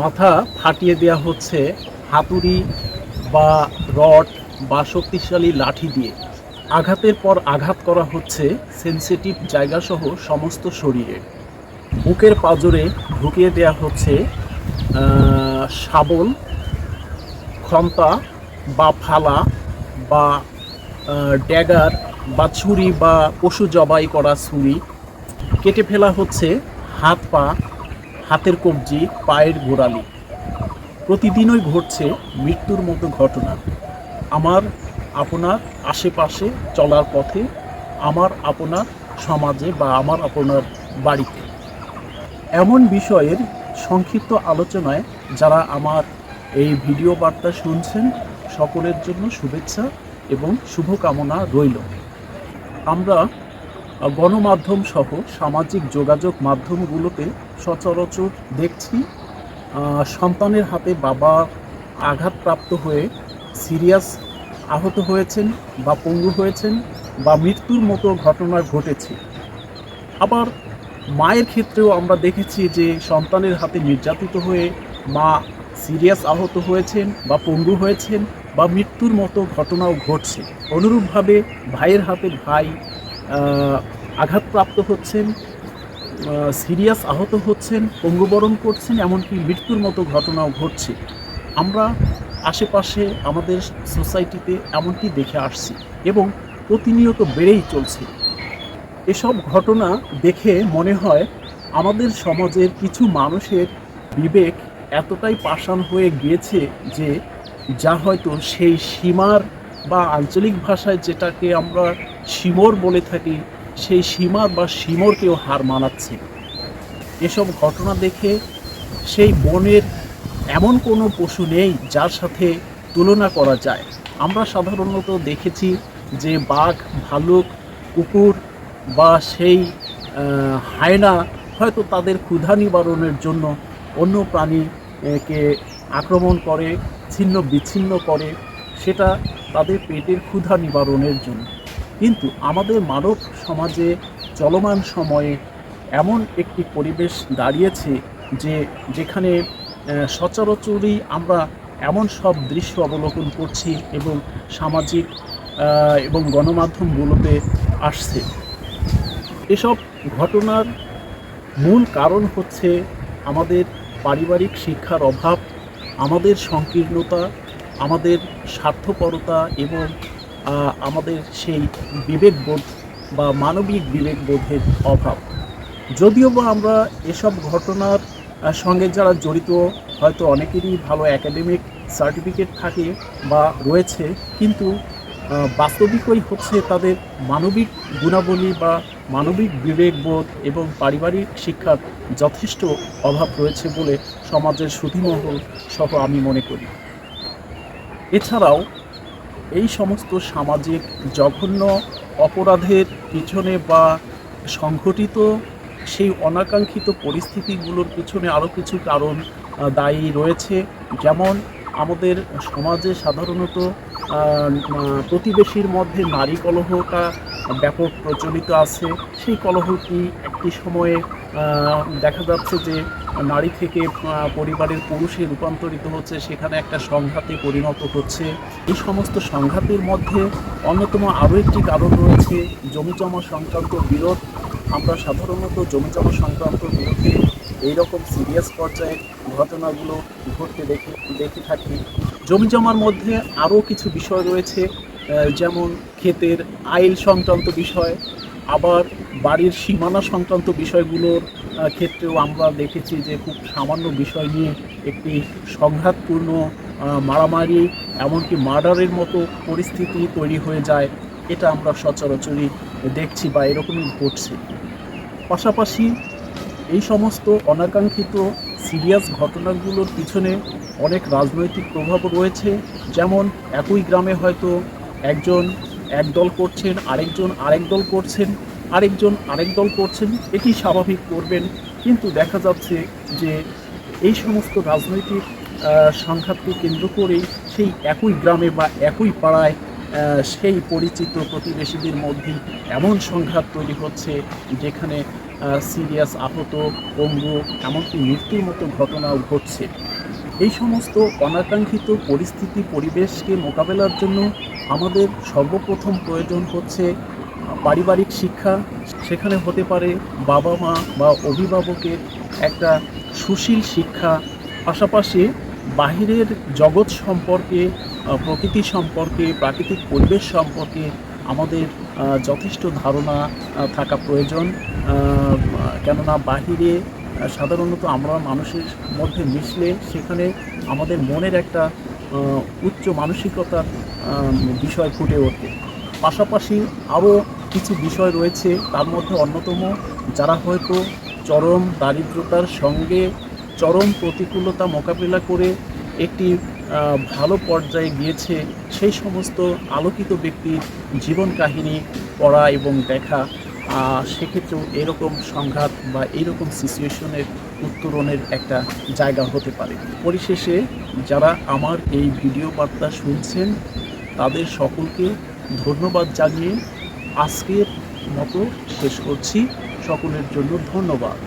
মাথা ফাটিয়ে দেওয়া হচ্ছে হাতুড়ি বা রড বা শক্তিশালী লাঠি দিয়ে। আঘাতের পর আঘাত করা হচ্ছে সেনসিটিভ জায়গাসহ সমস্ত শরীরে। বুকের পাজরে ঢুকিয়ে দেওয়া হচ্ছে শাবল খন্তা বা ফালা বা ড্যাগার বা ছুরি বা পশু জবাই করা ছুরি। কেটে ফেলা হচ্ছে হাত পা হাতের কবজি, পায়ের গোড়ালি। প্রতিদিনই ঘটছে মৃত্যুর মতো ঘটনা। আমার, আপনার আশেপাশে চলার পথে, আমার আপনার সমাজে বা আমার আপনার বাড়িতে। এমন বিষয়ের সংক্ষিপ্ত আলোচনায় যারা আমার এই ভিডিও বার্তা শুনছেন, সকলের জন্য শুভেচ্ছা এবং শুভকামনা রইল। আমরা গণমাধ্যম সহ সামাজিক যোগাযোগ মাধ্যমগুলোতে সচরাচর দেখছি সন্তানের হাতে বাবা আঘাতপ্রাপ্ত হয়ে সিরিয়াস আহত হয়েছেন বা পঙ্গু হয়েছেন বা মৃত্যুর মতো ঘটনা ঘটেছে। আবার মায়ের ক্ষেত্রেও আমরা দেখেছি যে সন্তানের হাতে নির্যাতিত হয়ে মা সিরিয়াস আহত হয়েছেন বা পঙ্গু হয়েছেন বা মৃত্যুর মতো ঘটনাও ঘটছে। অনুরূপভাবে ভাইয়ের হাতে ভাই আঘাতপ্রাপ্ত হচ্ছেন সিরিয়াস আহত হচ্ছেন, পঙ্গুবরণ করছেন, এমনকি মৃত্যুর মতো ঘটনাও ঘটছে। আমরা আশেপাশে আমাদের সোসাইটিতে এমনটি দেখে আসছি এবং প্রতিনিয়ত বেড়েই চলছে। এসব ঘটনা দেখে মনে হয় আমাদের সমাজের কিছু মানুষের বিবেক এতটাই পাষাণ হয়ে গিয়েছে যে যা হয়তো সেই সীমার বা আঞ্চলিক ভাষায় যেটাকে আমরা সীমর বলে থাকি, সেই সীমার বা সীমরকেও হার মানাচ্ছে। এসব ঘটনা দেখে সেই বনের এমন কোনো পশু নেই যার সাথে তুলনা করা যায়। আমরা সাধারণত দেখেছি যে বাঘ, ভালুক, কুকুর বা সেই হায়না হয়তো তাদের ক্ষুধা নিবারণের জন্য অন্য প্রাণীকে আক্রমণ করে ছিন্ন বিচ্ছিন্ন করে, সেটা তাদের পেটের ক্ষুধা নিবারণের জন্য। কিন্তু আমাদের মানব সমাজে চলমান সময়ে এমন একটি পরিবেশ দাঁড়িয়েছে যে যেখানে সচরাচরই আমরা এমন সব দৃশ্য অবলোকন করছি এবং সামাজিক এবং গণমাধ্যমগুলোতে আসছে। এসব ঘটনার মূল কারণ হচ্ছে আমাদের পারিবারিক শিক্ষার অভাব, আমাদের সংকীর্ণতা, আমাদের স্বার্থপরতা এবং আমাদের সেই বিবেকবোধ বা মানবিক বিবেকবোধের অভাব। যদিও বা আমরা এসব ঘটনার সঙ্গে যারা জড়িত, হয়তো অনেকেরই ভালো একাডেমিক সার্টিফিকেট থাকে বা রয়েছে, কিন্তু বাস্তবিকই হচ্ছে তাদের মানবিক গুণাবলী বা মানবিক বিবেকবোধ এবং পারিবারিক শিক্ষার যথেষ্ট অভাব রয়েছে বলে সমাজের সুধীমহল সহ আমি মনে করি। এছাড়াও এই সমস্ত সামাজিক জঘন্য অপরাধের পিছনে বা সংঘটিত সেই অনাকাঙ্ক্ষিত পরিস্থিতিগুলোর পিছনে আরও কিছু কারণ দায়ী রয়েছে। যেমন আমাদের সমাজে সাধারণত প্রতিবেশীর মধ্যে নারী কলহটা ব্যাপক প্রচলিত আছে। সেই কলহটি একটি সময়ে দেখা যাচ্ছে যে নারী থেকে পরিবারের পুরুষে রূপান্তরিত হচ্ছে, সেখানে একটা সংঘাতে পরিণত হচ্ছে। এই সমস্ত সংঘাতের মধ্যে অন্যতম আরও একটি কারণ রয়েছে জমিজমা সংক্রান্ত বিরোধ। আমরা সাধারণত জমিজমা সংক্রান্ত বিরোধে এইরকম সিরিয়াস পর্যায়ের ঘটনাগুলো ঘটতে দেখে দেখে থাকি। জমিজমার মধ্যে আরও কিছু বিষয় রয়েছে যেমন ক্ষেতের আইল সংক্রান্ত বিষয়, আবার বাড়ির সীমানা সংক্রান্ত বিষয়গুলোর ক্ষেত্রেও আমরা দেখেছি যে খুব সামান্য বিষয় নিয়ে একটি সংঘাতপূর্ণ মারামারি, এমনকি মার্ডারের মতো পরিস্থিতি তৈরি হয়ে যায়, এটা আমরা সচরাচরই দেখছি বা এরকমই ঘটছে। পাশাপাশি এই সমস্ত অনাকাঙ্ক্ষিত সিরিয়াস ঘটনাগুলোর পিছনে অনেক রাজনৈতিক প্রভাব রয়েছে। যেমন একই গ্রামে হয়তো একজন এক দল করছেন, আরেকজন আরেক দল করছেন, আরেকজন আরেক দল করছেন, এটি স্বাভাবিক করবেন। কিন্তু দেখা যাচ্ছে যে এই সমস্ত রাজনৈতিক সংঘাতকে কেন্দ্র করেই সেই একই গ্রামে বা একই পাড়ায় সেই পরিচিত প্রতিবেশীদের মধ্যে এমন সংঘাত তৈরি হচ্ছে যেখানে সিরিয়াস আহত পঙ্গু এমনকি মৃত্যুর মতো ঘটনাও ঘটছে। এই সমস্ত অনাকাঙ্ক্ষিত পরিস্থিতি পরিবেশকে মোকাবেলার জন্য আমাদের সর্বপ্রথম প্রয়োজন হচ্ছে পারিবারিক শিক্ষা। সেখানে হতে পারে বাবা মা বা অভিভাবকের একটা সুশীল শিক্ষা। পাশাপাশি বাহিরের জগৎ সম্পর্কে প্রকৃতি সম্পর্কে, প্রাকৃতিক পরিবেশ সম্পর্কে আমাদের যথেষ্ট ধারণা থাকা প্রয়োজন। কেননা বাহিরে সাধারণত আমরা মানুষের মধ্যে মিশলে সেখানে আমাদের মনের একটা উচ্চ মানসিকতার বিষয় ফুটে ওঠে। পাশাপাশি আরও কিছু বিষয় রয়েছে, তার মধ্যে অন্যতম, যারা হয়তো চরম দারিদ্রতার সঙ্গে চরম প্রতিকূলতা মোকাবিলা করে একটি ভালো পর্যায়ে গিয়েছে সেই সমস্ত আলোকিত ব্যক্তির জীবন কাহিনী পড়া এবং দেখা। সেক্ষেত্রেও এরকম সংঘাত বা এইরকম সিচুয়েশনের উত্তরণের একটা জায়গা হতে পারে। পরিশেষে যারা আমার এই ভিডিও বার্তা শুনছেন, তাদের সকলকে ধন্যবাদ জানিয়ে আজকের মতো শেষ করছি। সকলের জন্য ধন্যবাদ।